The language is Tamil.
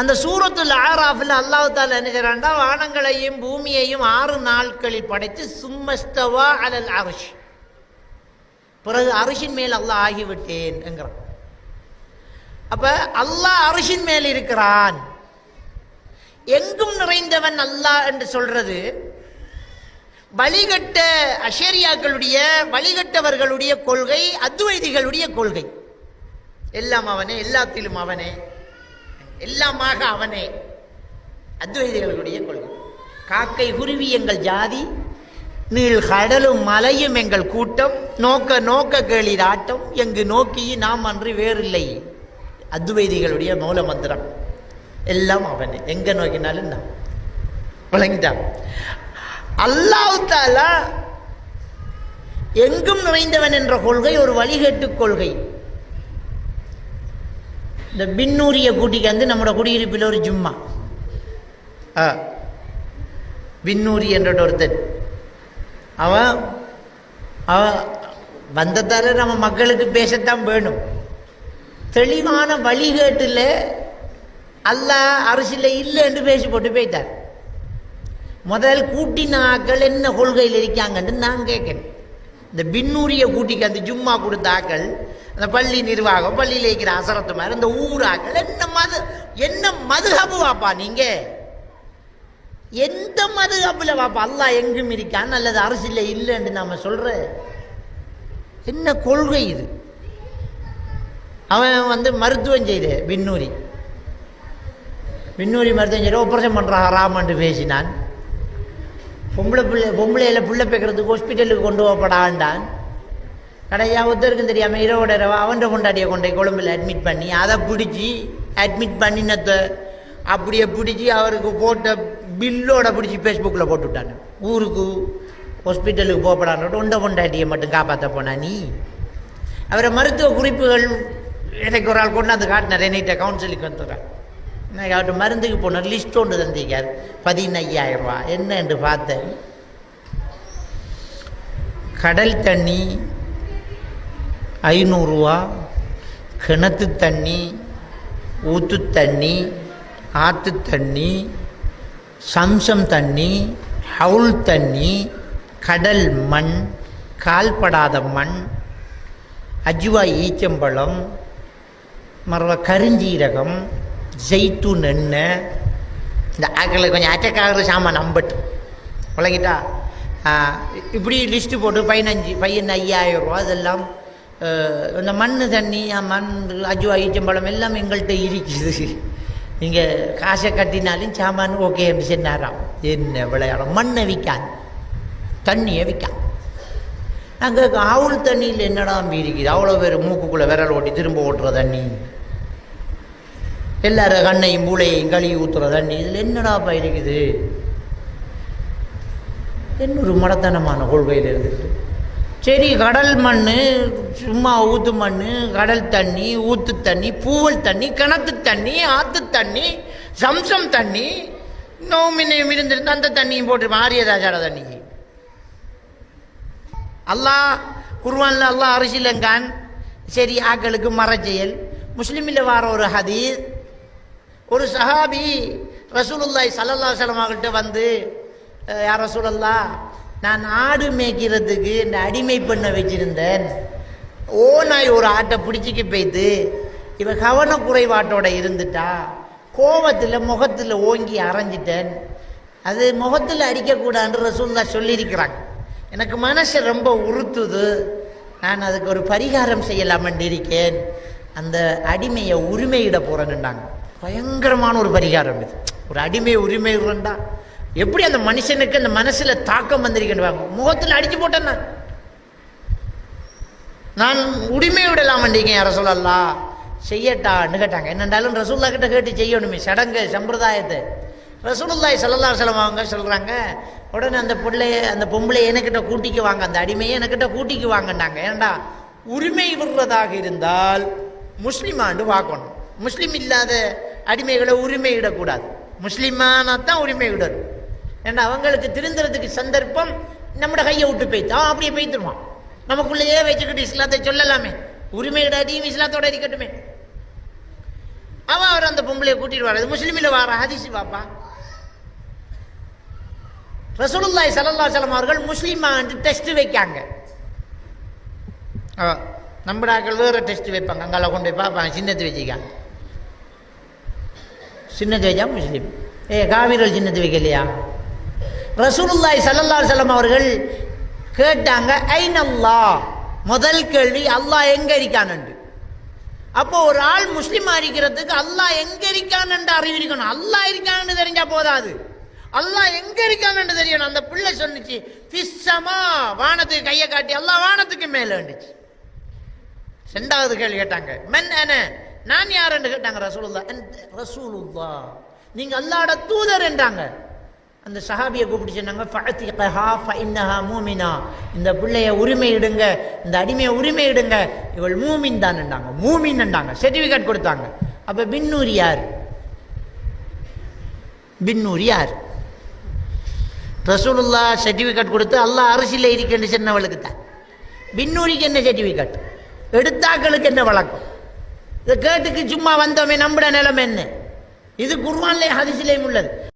அந்த சூரத்தில் ஆராஃபில் அல்லாஹு தாலா என்ன செய்றான்டா வானங்களையும் பூமியையும் ஆறு நாட்களில் படைத்து சும்மஸ்தவா அலல் அரிஷ். பிறகு அரிசின் மேல் அல்லாஹ் ஆகிவிட்டேன் என்கிறான். அப்போ அல்லாஹ் அரிசின் மேல் இருக்கிறான். எங்கும் நிறைந்தவன் அல்லாஹ் என்று சொல்றது வழிகட்ட அஷேரியாக்களுடைய வழிகட்டவர்களுடைய கொள்கை அத்வைதிகளுடைய கொள்கை. எல்லாம் அவனே எல்லாத்திலும் அவனே. எல்லாமாக அவனே. அத்வைதிகளுடைய கொள்கை. காக்கை குருவி எங்கள் ஜாதி நீள் கடலும் மலையும் எங்கள் கூட்டம் நோக்க நோக்க கேளிர் ஆட்டம் எங்கு நோக்கி நாம் அன்று வேறில்லை. அத்வைதிகளுடைய மூல மந்திரம். எல்லாம் அவனே. எங்க நோக்கினாலும் நான் விளங்கிட்டான். அல்லாஹாலா எங்கும் நுழைந்தவன் என்ற கொள்கை ஒரு வழிகட்டு கொள்கை. இந்த பின்னூரிய கூட்டிக்கு வந்து நம்மளோட குடியிருப்பில் ஒரு ஜும்மா. ஆ. பின்னூரி என்ற ஒருத்தன். அவன் அவன் வந்ததால நம்ம மக்களுக்கு பேசத்தான் வேணும். தெளிவான வழிகேட்டில் அல்லா அரசில் இல்லை என்று பேசி போட்டு போயிட்டார். முதல் கூட்டினாக்கள் என்ன கொள்கையில் இருக்காங்கன்னு நான் கேட்கணும் இந்த பின்னூரியை கூட்டிக்கு அந்த ஜும்மா கொடுத்த ஆக்கள் அந்த பள்ளி நிர்வாகம் பள்ளியில் இருக்கிற அசரத்து மாதிரி இந்த ஊராக்கள் என்ன மது என்ன மதுஹபு வாப்பா நீங்க? எந்த மதுஹபுல வாப்பா? அல்லா எங்கும் இருக்கான் அல்லது அரசியல் இல்லைன்னு நாம சொல்ற? என்ன கொள்கை இது? அவன் வந்து மருத்துவம் செய்த பின்னூரி பின்னூரி மருத்துவம் செய்த ஆப்ரேஷன் பண்ணுறான் ஹராமன்று பேசினான். பொம்பளை பிள்ளை பொம்பளையில் பிள்ளை பேக்கிறதுக்கு ஹாஸ்பிட்டலுக்கு கொண்டு போகப்படாண்டான். கடையா ஒருத்தருக்கும் தெரியாமல் இரவோட இரவா அவன்ற கொண்டாடிய கொண்டே கொழும்பில் அட்மிட் பண்ணி அதை பிடிச்சி அட்மிட் பண்ணினத்தை அப்படியே பிடிச்சி அவருக்கு போட்ட பில்லோட பிடிச்சி ஃபேஸ்புக்கில் போட்டு விட்டாங்க ஊருக்கு ஹாஸ்பிட்டலுக்கு போகப்படான்னு ஒண்டை கொண்டாட்டியை மட்டும் காப்பாற்ற போனா நீ? அவரை மருத்துவ குறிப்புகள் எனக்கு ஒரு ஆள் கொண்டாந்து காட்டினார் என்னைட்ட கவுன்சிலுக்கு வந்துடுறேன் நான் அவர்கிட்ட மருந்துக்கு போனார் லிஸ்ட் ஒன்று தந்திக்கார் பதினையாயிரம் ரூபா. என்னன்னு பார்த்தேன். கடல் தண்ணி ஐநூறுரூவா கிணத்து தண்ணி ஊத்து தண்ணி ஆற்று தண்ணி சம்சம் தண்ணி ஹவுல் தண்ணி கடல் மண் கால்படாத மண் அஜ்வா ஈச்சம்பழம் மறவ கருஞ்சீரகம் ஜெய்த்தூ நெண்ணெய் இந்த ஆக்களை கொஞ்சம் அட்டாக் ஆகிற சாமான் நம்பட்டு விளங்கிட்டா இப்படி லிஸ்ட்டு போட்டு பதினஞ்சு பையன் ஐயாயிரம் ரூபா அதெல்லாம் இந்த மண் தண்ணி மண் அஜுவா ஈச்சம்பழம் எல்லாம் எங்கள்கிட்ட இருக்குது. நீங்கள் காசை கட்டினாலும் சாமான் ஓகே சொன்னாராம். என்ன விளையாடும்? மண்ணை விற்கான் தண்ணியை விற்கான் அங்கே ஆவுள் தண்ணியில் என்னடா இருக்குது? அவ்வளோ பேர் மூக்குக்குள்ளே விரல் ஓட்டி திரும்ப ஓட்டுற தண்ணி. எல்லாரும் கண்ணையும் மூளையையும் கழுவி ஊற்றுற தண்ணி. இதில் என்னடாப்பா இருக்குது? என்ன ஒரு மடத்தனமான கொள்கையில் இருந்துட்டு சரி கடல் மண் சும்மா ஊத்து மண் கடல் தண்ணி ஊத்து தண்ணி பூவல் தண்ணி கிணத்து தண்ணி ஆத்து தண்ணி சம்சம் தண்ணி நோமினையும் இருந்திருந்து அந்த தண்ணியும் போட்டு மாறியதாச்சாட தண்ணி? அல்லாஹ் குர்வானில் அல்லாஹ் அரிசிலங்கான் சரி ஆக்களுக்கு மரச்செயல் முஸ்லீமில் வார ஒரு ஹதீஸ். ஒரு சஹாபி ரசூலுல்லாய் சல்லல்லா சலமாகிட்ட வந்து யார் ரசூலல்லா நான் ஆடு மேய்க்கிறதுக்கு இந்த அடிமை பெண்ணை வச்சிருந்தேன். ஓ நாய் ஒரு ஆட்டை பிடிச்சிக்க போய்த்து இவன் கவனக்குறைபாட்டோட இருந்துட்டா. கோவத்தில் முகத்தில் ஓங்கி அரைஞ்சிட்டேன். அது முகத்தில் அடிக்கக்கூடாதுன்ற ரசூல்லா சொல்லியிருக்கிறாங்க. எனக்கு மனசு ரொம்ப உறுத்துது. நான் அதுக்கு ஒரு பரிகாரம் செய்யலாமன்னு இருக்கேன். அந்த அடிமையை உரிமையிட போறேன்னுட்டாங்க. பயங்கரமான ஒரு பரிகாரம் இது. ஒரு அடிமை உரிமை உருண்டா. எப்படி அந்த மனுஷனுக்கு அந்த மனசில் தாக்கம் வந்திருக்கின்றாங்க முகத்தில் அடித்து போட்டேன் நான் உரிமை விடலாம் வண்டிக்கேன் யார சொல்லலாம் செய்யட்டான்னு கேட்டாங்க. என்னண்டாலும் ரசூல்லா கிட்ட கேட்டு செய்யணுமே. சடங்கு சம்பிரதாயத்தை. ரசூலுல்லாய் சல்லல்லா செலவாங்க சொல்கிறாங்க உடனே அந்த பிள்ளைய அந்த பொம்பளை எனக்கிட்ட கூட்டிக்கு வாங்க அந்த அடிமையை எனக்கிட்ட கூட்டிக்கு வாங்கன்னாங்க. ஏன்டா உரிமை விடுறதாக இருந்தால் முஸ்லீமாண்டு பார்க்கணும். முஸ்லீம் இல்லாத அடிமைகளை உரிமை விடக்கூடாது. முஸ்லிமானா தான் உரிமை விடணும். ஏன்னா அவங்களுக்கு திருந்துறதுக்கு சந்தர்ப்பம் நம்மட கையை விட்டு போய்த்து அவன் அப்படியே பெய்த்துருவான் நமக்குள்ளேயே வச்சுக்கிட்டு இஸ்லாத்தை சொல்லலாமே. உரிமை கிடையாதையும் இஸ்லாத்தோட இருக்கட்டுமே. அவன் அவர் அந்த பொம்பளைய கூட்டிட்டு வராது. முஸ்லீமில் வார ஹதீஸ் பாப்பா. ரசூலுல்லாய் ஸல்லல்லாஹு சலம் அவர்கள் முஸ்லீமா என்று டெஸ்ட் வைக்காங்க. ஆ, நம்மடாக்கள் வேற டெஸ்ட் வைப்பாங்க. அங்கெல்லாம் கொண்டு போய் பார்ப்பாங்க. சின்னத்து வச்சுக்காங்க சின்னத்து வச்சா முஸ்லீம். ஏ காவிரல் சின்னத்து வைக்கலையா? ரசூலுல்லாய் ஸல்லல்லாஹு செல்லம் அவர்கள் கேட்டாங்க ஐன் அல்லாஹ்? முதல் கேள்வி அல்லாஹ் எங்க இருக்கானண்டு அப்போ ஒரு ஆள் முஸ்லீம் இருக்கிறதுக்கு அல்லாஹ் எங்க இருக்கான்னு அறிவிக்கணும் அல்லாஹ் இருக்கான்னு தெரிஞ்சா போதாது. அல்லாஹ் எங்க இருக்கான்னு தெரியணும். அந்த பிள்ளை சொன்னுச்சு பிஸ்ஸமா வானத்துக்கு கையை காட்டி அல்லாஹ் வானத்துக்கு மேல வந்துச்சு ரெண்டாவது கேள்வி கேட்டாங்க மென் அன? நான் யாருன்னு கேட்டாங்க ரசூலுல்லா ரசூலுல்லா நீங்க அல்லாட தூதர் என்றாங்க. அந்த சஹாபியை கூப்பிட்டு சொன்னாங்க "ஃபஅத்திகஹா ஃபஇன்னஹா மூமினா. இந்த பிள்ளைய உரிமை இடுங்க இந்த அடிமையை உரிமை இடுங்க இவள் மூமின் தான் மூமின்ண்டாங்க சர்டிபிகேட் கொடுத்தாங்க. அப்ப பின்னூர் யார்? பின்னூர் யார்? ரசூலுல்லா சர்டிபிகேட் கொடுத்து அல்லாஹ் அரசியல் இருக்கேன்னு சொன்னவளுக்கு தான். பின்னூரிக்கு என்ன சர்டிபிகேட் எடுத்தாக்களுக்கு என்ன வழக்கம்? இதை கேட்டுக்கு சும்மா வந்தோமே நம்புட நிலைமை என்ன? இது குர்வான்லே ஹரிசிலேயும் உள்ளது.